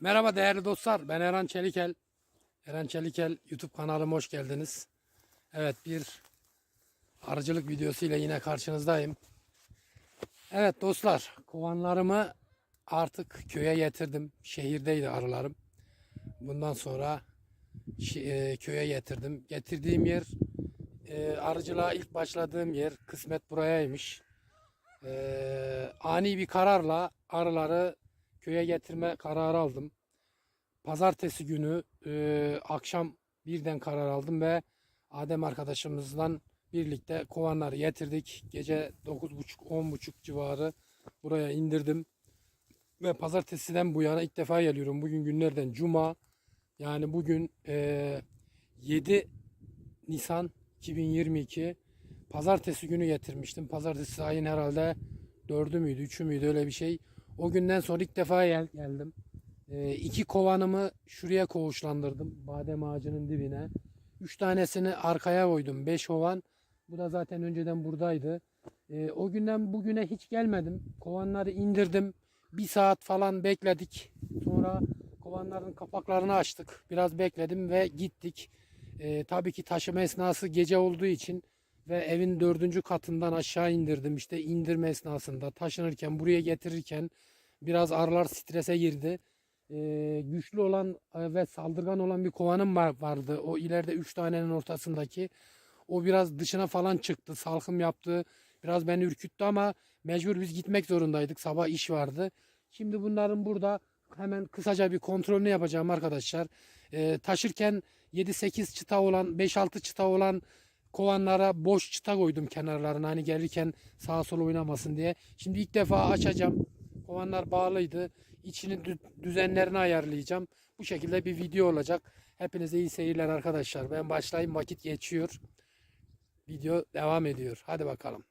Merhaba değerli dostlar. Ben Eren Çelikel. Eren Çelikel YouTube kanalıma hoş geldiniz. Evet bir arıcılık videosu ile yine karşınızdayım. Evet dostlar kovanlarımı artık köye getirdim. Şehirdeydi arılarım. Bundan sonra e, köye getirdim. Getirdiğim yer e, arıcılığa ilk başladığım yer kısmet burayaymış. E, ani bir kararla arıları köye getirme kararı aldım. Pazartesi günü e, akşam birden karar aldım ve Adem arkadaşımızla birlikte kovanları getirdik. Gece 9.30-10.30 civarı buraya indirdim. Ve pazartesiden bu yana ilk defa geliyorum. Bugün günlerden cuma. Yani bugün e, 7 Nisan 2022 pazartesi günü getirmiştim. Pazartesi ayın herhalde 4'ü müydü 3'ü müydü öyle bir şey. O günden sonra ilk defa gel- geldim. E, iki kovanımı şuraya koğuşlandırdım. Badem ağacının dibine. Üç tanesini arkaya koydum. Beş kovan. Bu da zaten önceden buradaydı. E, o günden bugüne hiç gelmedim. Kovanları indirdim. Bir saat falan bekledik. Sonra kovanların kapaklarını açtık. Biraz bekledim ve gittik. E, tabii ki taşıma esnası gece olduğu için ve evin dördüncü katından aşağı indirdim. İşte indirme esnasında taşınırken buraya getirirken biraz arılar strese girdi. Ee, güçlü olan e, ve saldırgan olan bir kovanım var, vardı. O ileride üç tanenin ortasındaki. O biraz dışına falan çıktı. Salkım yaptı. Biraz beni ürküttü ama mecbur biz gitmek zorundaydık. Sabah iş vardı. Şimdi bunların burada hemen kısaca bir kontrolünü yapacağım arkadaşlar. Ee, taşırken 7-8 çıta olan 5-6 çıta olan kovanlara boş çıta koydum kenarlarına hani gelirken sağa sola oynamasın diye. Şimdi ilk defa açacağım. Kovanlar bağlıydı. İçini düzenlerini ayarlayacağım. Bu şekilde bir video olacak. Hepinize iyi seyirler arkadaşlar. Ben başlayayım vakit geçiyor. Video devam ediyor. Hadi bakalım.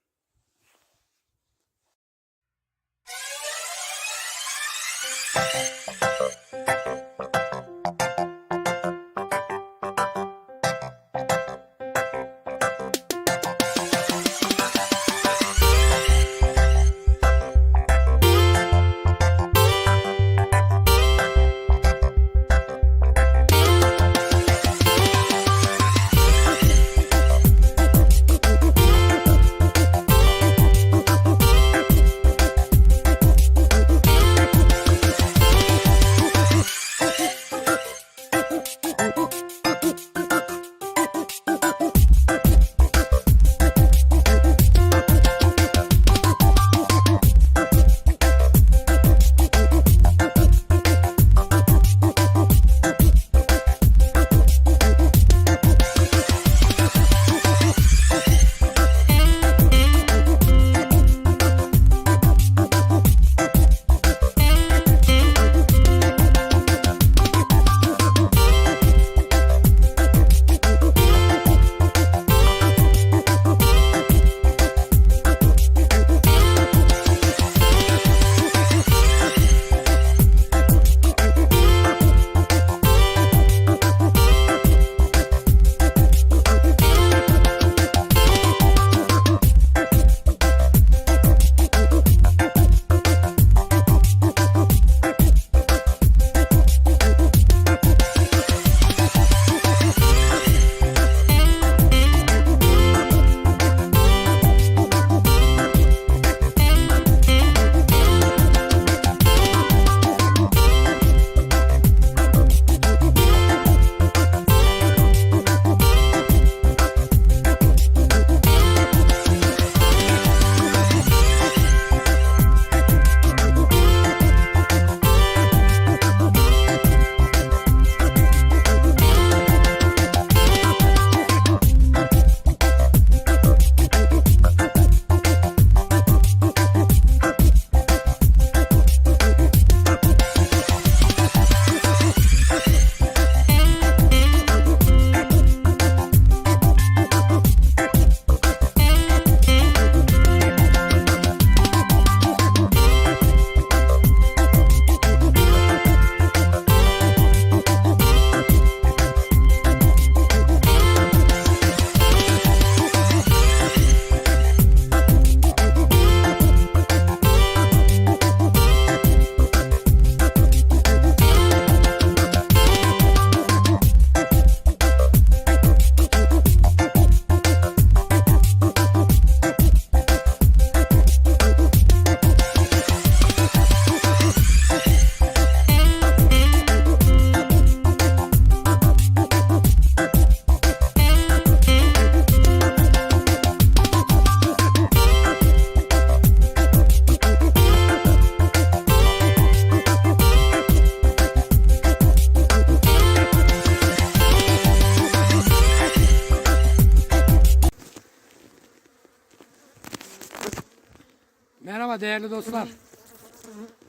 Değerli dostlar.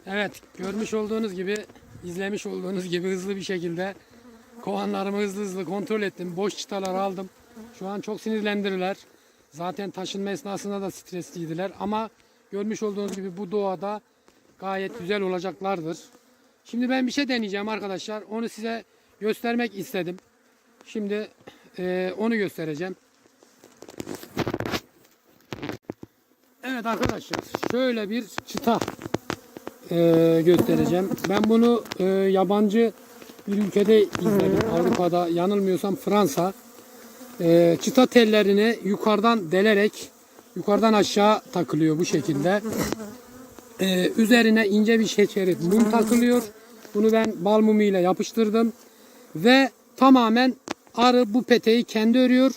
Evet görmüş olduğunuz gibi izlemiş olduğunuz gibi hızlı bir şekilde kovanlarımı hızlı hızlı kontrol ettim. Boş çıtalar aldım. Şu an çok sinirlendirirler. Zaten taşınma esnasında da stresliydiler ama görmüş olduğunuz gibi bu doğada gayet güzel olacaklardır. Şimdi ben bir şey deneyeceğim arkadaşlar. Onu size göstermek istedim. Şimdi eee, onu göstereceğim. Evet arkadaşlar şöyle bir çıta eee, göstereceğim. Ben bunu eee, yabancı bir ülkede izledim. Avrupa'da yanılmıyorsam Fransa. Eee, çıta tellerini yukarıdan delerek yukarıdan aşağı takılıyor bu şekilde. Eee, üzerine ince bir şerit mum takılıyor. Bunu ben bal mumu ile yapıştırdım. Ve tamamen arı bu peteği kendi örüyor.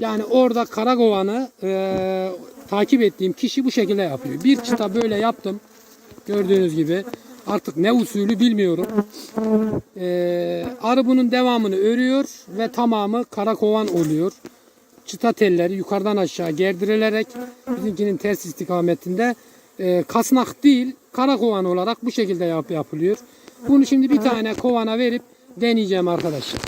Yani orada karakovanı eee takip ettiğim kişi bu şekilde yapıyor. Bir çıta böyle yaptım. Gördüğünüz gibi. Artık ne usulü bilmiyorum. Eee, arı bunun devamını örüyor ve tamamı karakovan oluyor. Çıta telleri yukarıdan aşağı gerdirilerek bizimkinin ters istikametinde eee, kasnak değil karakovan olarak bu şekilde yap yapılıyor. Bunu şimdi bir tane kovana verip deneyeceğim arkadaşlar.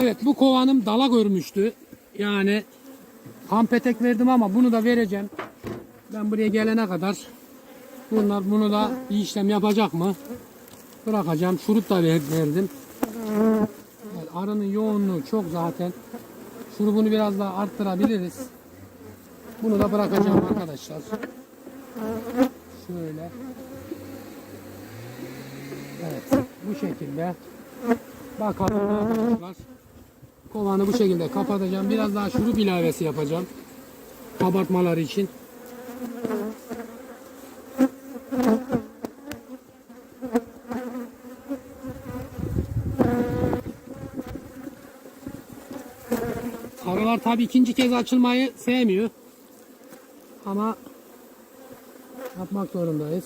Evet bu kovanım dala görmüştü. Yani ham petek verdim ama bunu da vereceğim. Ben buraya gelene kadar bunlar bunu da bir işlem yapacak mı? Bırakacağım. Şurup da ver- verdim. Evet, arının yoğunluğu çok zaten. Şurubunu biraz daha arttırabiliriz. Bunu da bırakacağım arkadaşlar. Şöyle. Evet. Bu şekilde. Bakalım arkadaşlar. Kovanı bu şekilde kapatacağım. Biraz daha şurup ilavesi yapacağım. Kabartmaları için. Arılar tabii ikinci kez açılmayı sevmiyor. Ama yapmak zorundayız.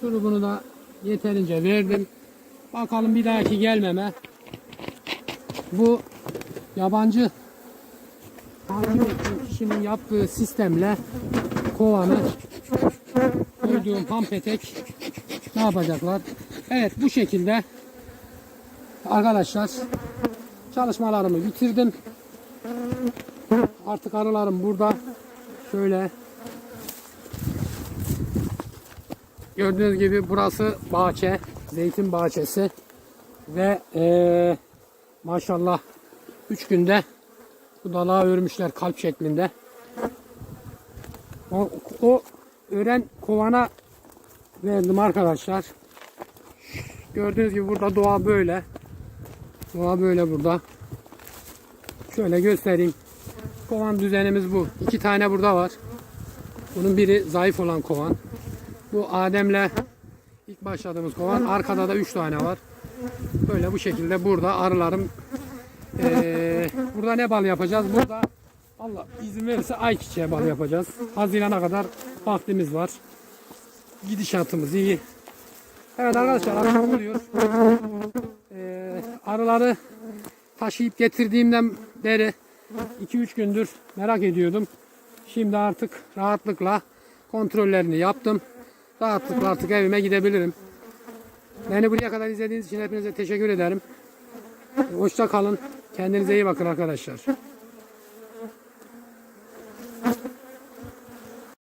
Şurubunu da yeterince verdim. Bakalım bir dahaki gelmeme bu yabancı kişinin yaptığı sistemle kovanı koyduğum ham petek ne yapacaklar? Evet bu şekilde arkadaşlar çalışmalarımı bitirdim. Artık arılarım burada. Şöyle gördüğünüz gibi burası bahçe, zeytin bahçesi ve eee Maşallah 3 günde bu dalağı örmüşler kalp şeklinde. O, o ören kovana verdim arkadaşlar. Gördüğünüz gibi burada doğa böyle. Doğa böyle burada. Şöyle göstereyim. Kovan düzenimiz bu. İki tane burada var. Bunun biri zayıf olan kovan. Bu Adem'le ilk başladığımız kovan. Arkada da üç tane var. Böyle bu şekilde burada arılarım eee, burada ne bal yapacağız? Burada Allah izin verirse ayçiçeği bal yapacağız. Hazirana kadar vaktimiz var. Gidişatımız iyi. Evet arkadaşlar akşam oluyor. Eee, arıları taşıyıp getirdiğimden beri 2-3 gündür merak ediyordum. Şimdi artık rahatlıkla kontrollerini yaptım. Rahatlıkla artık evime gidebilirim. Beni buraya kadar izlediğiniz için hepinize teşekkür ederim. Hoşça kalın. Kendinize iyi bakın arkadaşlar.